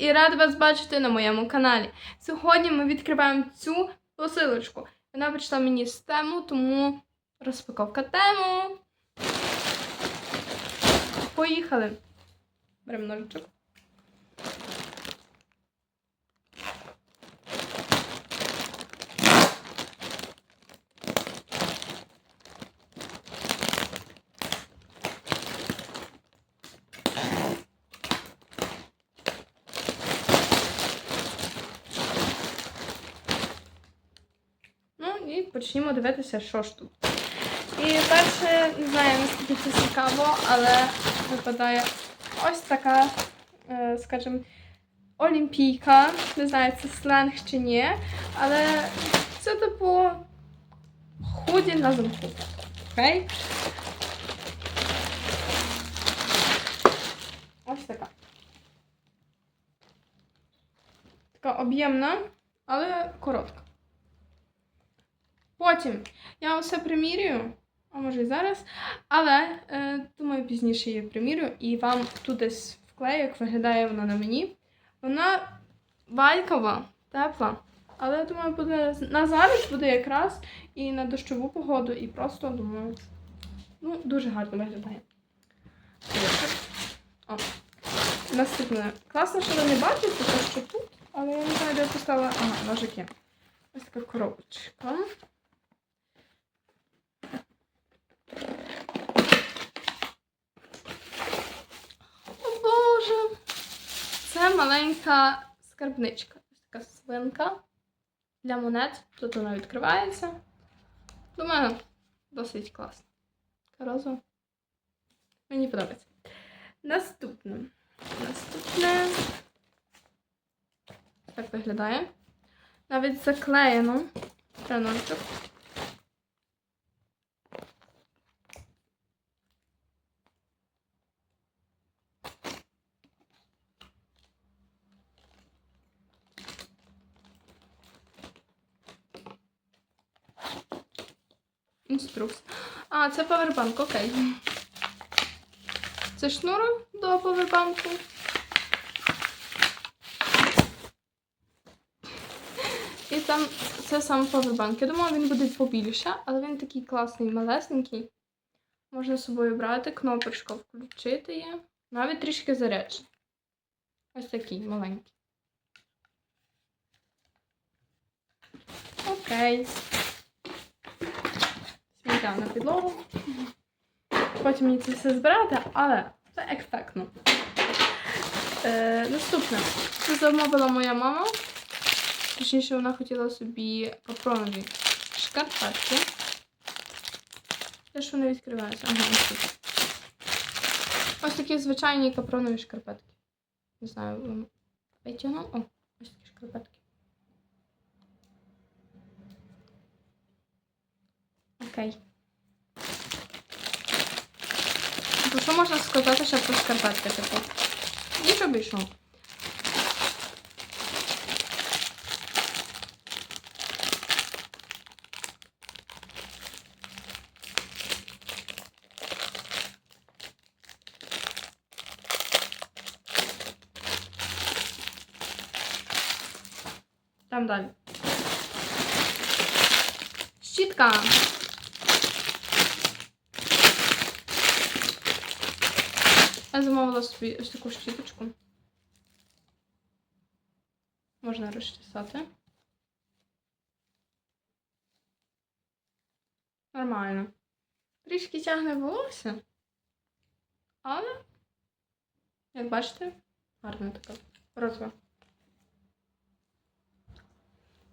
і рада вас бачити на моєму каналі. Сьогодні ми відкриваємо цю посилочку. Вона прийшла мені з тему, тому розпаковка тему. Поїхали. Беремо ножичок. Ну і почнімо дивитися, що ж тут. І перше, не знаю, наскільки це цікаво, але випадає ось така, е, скажімо, олімпійка. Не знаю, це сленг чи ні, але це типу худі на замку. Окей? Ось така. Така об'ємна, але коротка. Потім я все примірюю, а може і зараз. Але е, думаю, пізніше її примірю і вам тут десь вклею, як виглядає вона на мені. Вона валькова, тепла. Але я думаю, буде на зараз буде якраз і на дощову погоду, і просто думаю, ну, дуже гарно виглядає. О. Наступне. Класно, що ви не бачите, те, що тут, але я не знаю, де я поставила. Ага, ножики. Ось така коробочка. О Боже! Це маленька скарбничка. Ось така свинка для монет. Тут вона відкривається. Думаю, досить класно. Розова. Мені подобається. Наступне. Наступне. Так виглядає. Навіть заклеєно. Треночок. Інструкція. А, це павербанк, окей. Це шнур до павербанку. І там це сам павербанк. Я думала, він буде побільше, але він такий класний, малесенький. Можна з собою брати, кнопочка включити є. Навіть трішки заряджений. Ось такий маленький. Окей. Сміття на підлогу. Потім мені це все збирати, але це ефектно. Е, наступне. Це замовила моя мама. Точніше, вона хотіла собі капронові шкарпетки. Де ж вони відкриваються? Ага, ось. Ось такі звичайні капронові шкарпетки. Не знаю, витягну. О, ось такі шкарпетки. Окей. Про що можна сказати ще про шкарпетки, типу? Ніж обійшов. Там далі. Щітка. Я замовила собі ось таку щіточку. Можна розчесати. Нормально. Трішки тягне волосся. Але, як бачите, гарна така розва.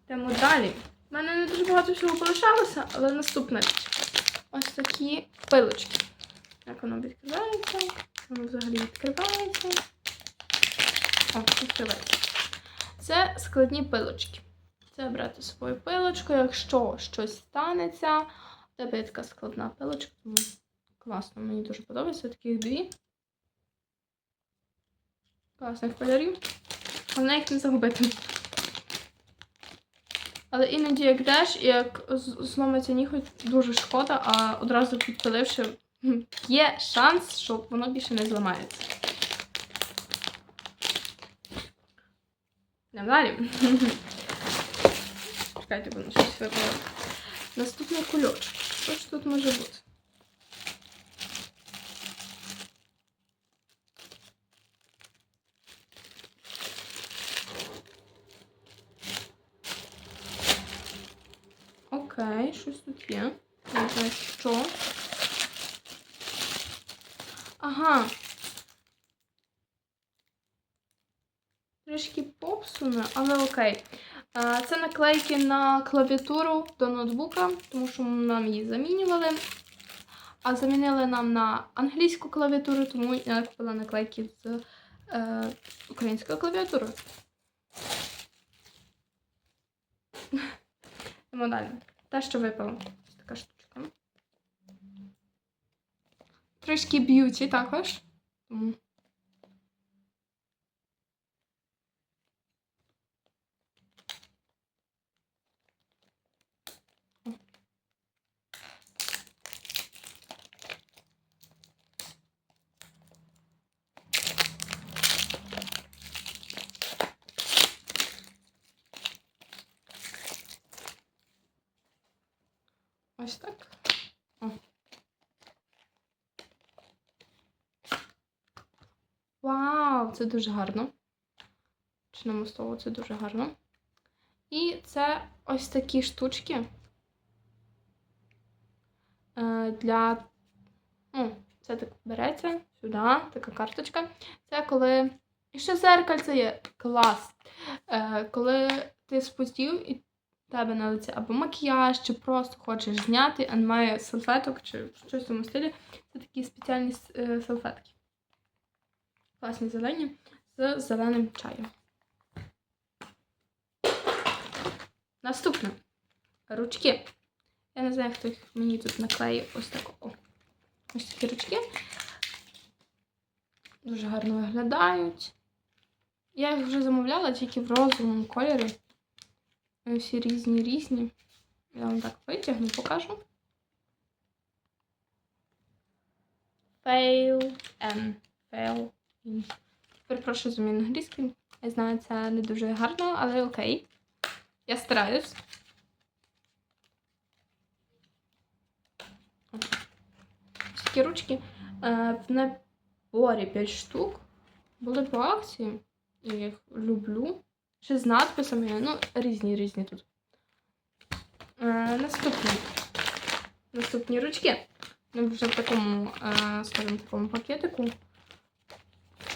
Йдемо далі. У мене не дуже багато всього полишалося, але наступна річ. Ось такі пилочки. Як воно відкривається? Воно взагалі відкривається. О, відкривається. Це складні пилочки. Це брати свою пилочку, якщо щось станеться. Тебе є така складна пилочка, тому класно, мені дуже подобається. Таких дві. Класних кольорів. Головне їх не загубити. Але іноді як йдеш, і як з- зломиться ніхоть, дуже шкода, а одразу підпиливши, є шанс, що воно більше не зламається. Йдемо далі. Чекайте, бо щось випало. Наступний кульочок. Що ж тут може бути? Окей, щось тут є. Не знаю, що. Ага. Трішки попсуне, але окей. Це наклейки на клавіатуру до ноутбука, тому що нам її замінювали. А замінили нам на англійську клавіатуру, тому я купила наклейки з е, українською клавіатурою. Йдемо. Те, що випало. Така штучка. Трішки б'юті також. Тому Ось так. О. Вау, це дуже гарно. Почнемо з того, це дуже гарно. І це ось такі штучки е, для. Ну, це так береться сюди, така карточка. Це коли. І ще зеркальце є клас. Е, коли ти спустів і тебе на лиці або макіяж, чи просто хочеш зняти, а немає салфеток, чи щось в цьому стилі. Це такі спеціальні е, салфетки. Класні зелені з зеленим чаєм. Наступне. Ручки. Я не знаю, хто їх мені тут наклеїв ось так. О. Ось такі ручки. Дуже гарно виглядають. Я їх вже замовляла тільки в розовому кольорі. Вони всі різні різні. Я вам так витягну, покажу. Fail and fail. Перепрошую за мій англійський. Я знаю, це не дуже гарно, але окей. Я стараюсь. Такі ручки. Е, В наборі 5 штук. Були по акції. Я їх люблю. Ще з надписами. Ну, різні різні тут. Е, Наступні. Наступні ручки. Ну, вже в такому, е, скажімо, такому пакетику.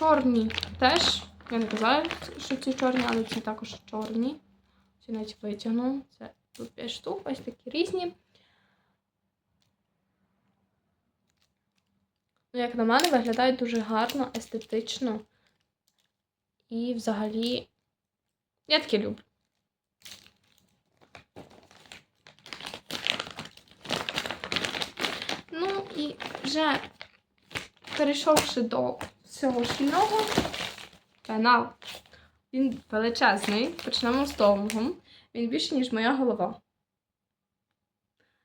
Чорні теж. Я не казала, що ці чорні, але ці також чорні. Ці навіть витягну. Це тут 5 штук, ось такі різні. Ну, як на мене, виглядають дуже гарно, естетично. І взагалі я таке люблю. Ну і вже перейшовши до всього шкільного, пенал. Він величезний. Почнемо з того. Він більше, ніж моя голова.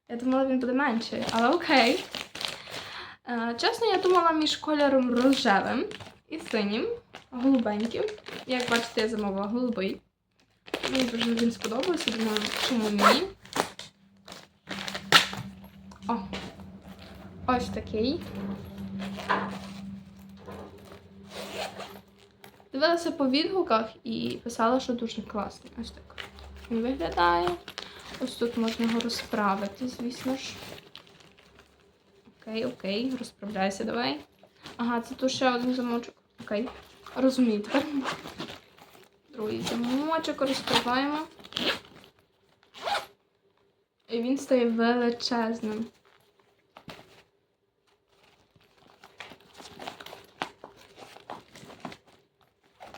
Я думала, він буде менший, але окей. Е, Чесно, я думала між кольором рожевим і синім, голубеньким. Як бачите, я замовила голубий. Мені дуже він сподобався, думаю, чому ні. О, ось такий. Дивилася по відгуках і писала, що дуже класний. Ось так. Він виглядає. Ось тут можна його розправити, звісно ж. Окей, окей, розправляйся давай. Ага, це тут ще один замочок. Окей. Розумію тепер. Другий замочок розкриваємо. І він стає величезним.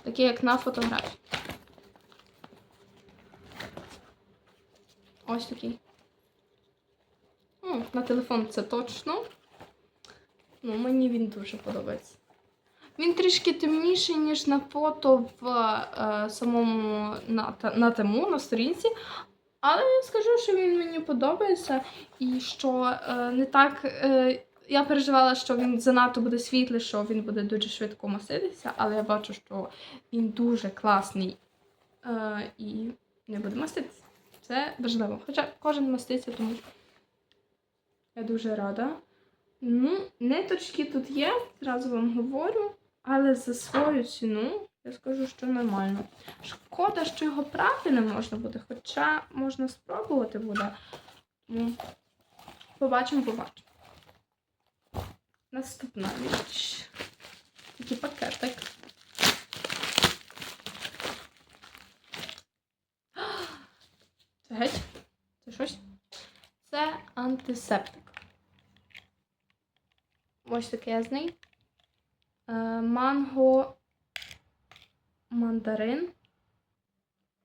Такий, як на фотографії. Ось такий. М, на телефон це точно. Ну, мені він дуже подобається. Він трішки темніший, ніж на фото в е, самому на, на тему, на сторінці. Але я скажу, що він мені подобається і що е, не так. Е, я переживала, що він занадто буде світлий, що він буде дуже швидко маситися, але я бачу, що він дуже класний е, і не буде маститися. Це важливо. Хоча кожен маститься, тому я дуже рада. Ну, ниточки тут є, зразу вам говорю, але за свою ціну я скажу, що нормально. Шкода, що його прати не можна буде, хоча можна спробувати буде. Ну, побачимо, побачимо. Наступна річ. Такий пакетик. Це геть? Це щось? Це антисептик. Ось такезний. Е, Манго мандарин.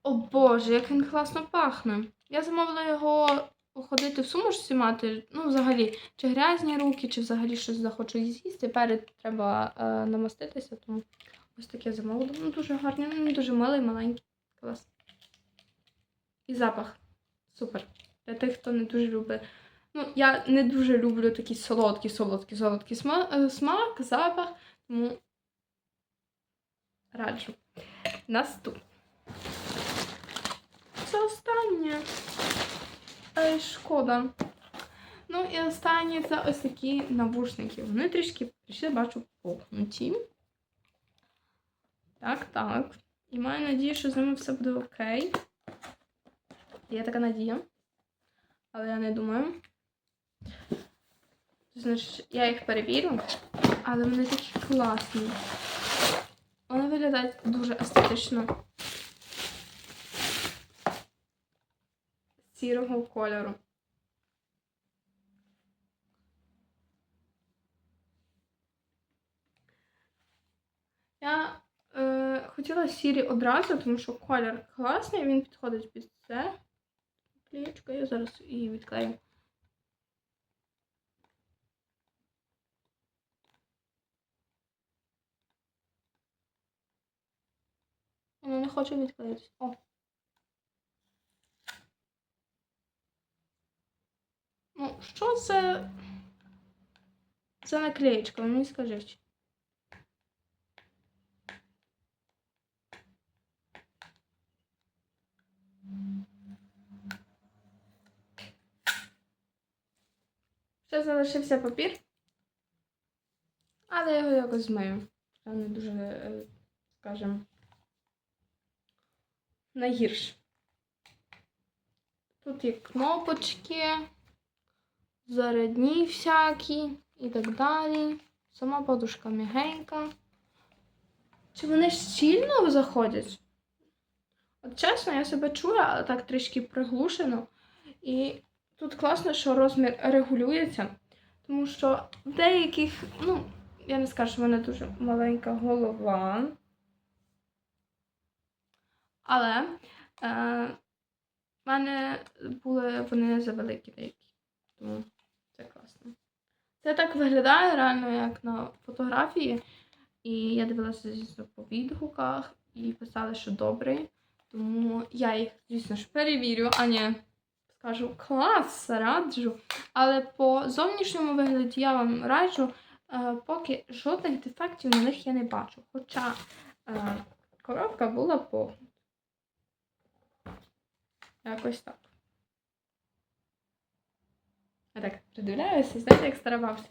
О Боже, як він класно пахне. Я замовила його ходити в сумочці мати. Ну, взагалі, чи грязні руки, чи взагалі щось захочу з'їсти. Перед треба е, намаститися, тому ось таке замовила. Ну, дуже гарний, ну, дуже милий, маленький. Клас. І запах. Супер. Для тих, хто не дуже любить. Ну, я не дуже люблю такий солодкий, солодкий, солодкий е, смак, запах. Тому раджу. Наступне. Це останнє. Ей, шкода. Ну і останнє це ось такі навушники. Вони трішки ще бачу погнуті. Так, так. І маю надію, що з ними все буде окей. Є така надія. Але я не думаю. Значить, я їх перевірю, але вони такі класні. Вони виглядають дуже естетично. Сірого кольору. Я е, хотіла сірі одразу, тому що колір класний, він підходить під це. Клеєчка, я зараз її відклею. Воно не хоче відклеїтися. Ну, що це за наклеєчка? Мені скажіть. Ще залишився папір. Але я його якось змию. Я не дуже, е, скажімо, найгірше. Тут є кнопочки, зарядні всякі і так далі. Сама подушка м'ягенька. Чи вони щільно заходять? От чесно, я себе чую, але так трішки приглушено. І тут класно, що розмір регулюється, тому що в деяких, ну, я не скажу, що в мене дуже маленька голова. Але е, в мене були вони завеликі деякі. Тому це класно. Це так виглядає реально, як на фотографії. І я дивилася, звісно, по відгуках і писали, що добрий. Тому я їх, звісно ж, перевірю, а не скажу клас, раджу. Але по зовнішньому вигляді я вам раджу, е, поки жодних дефектів на них я не бачу. Хоча е, коробка була погнута. Якось так. Я так придивляюся, знаєте, як старавався.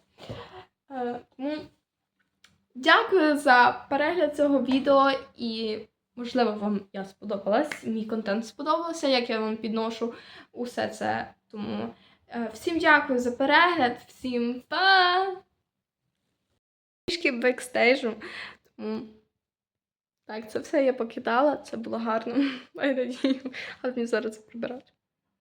Е, тому дякую за перегляд цього відео і, можливо, вам я сподобалась, мій контент сподобався, як я вам підношу усе це. Тому е, всім дякую за перегляд, всім па! Трішки бекстейжу. Тому так, це все я покидала, це було гарно, маю надію, але мені зараз прибирати.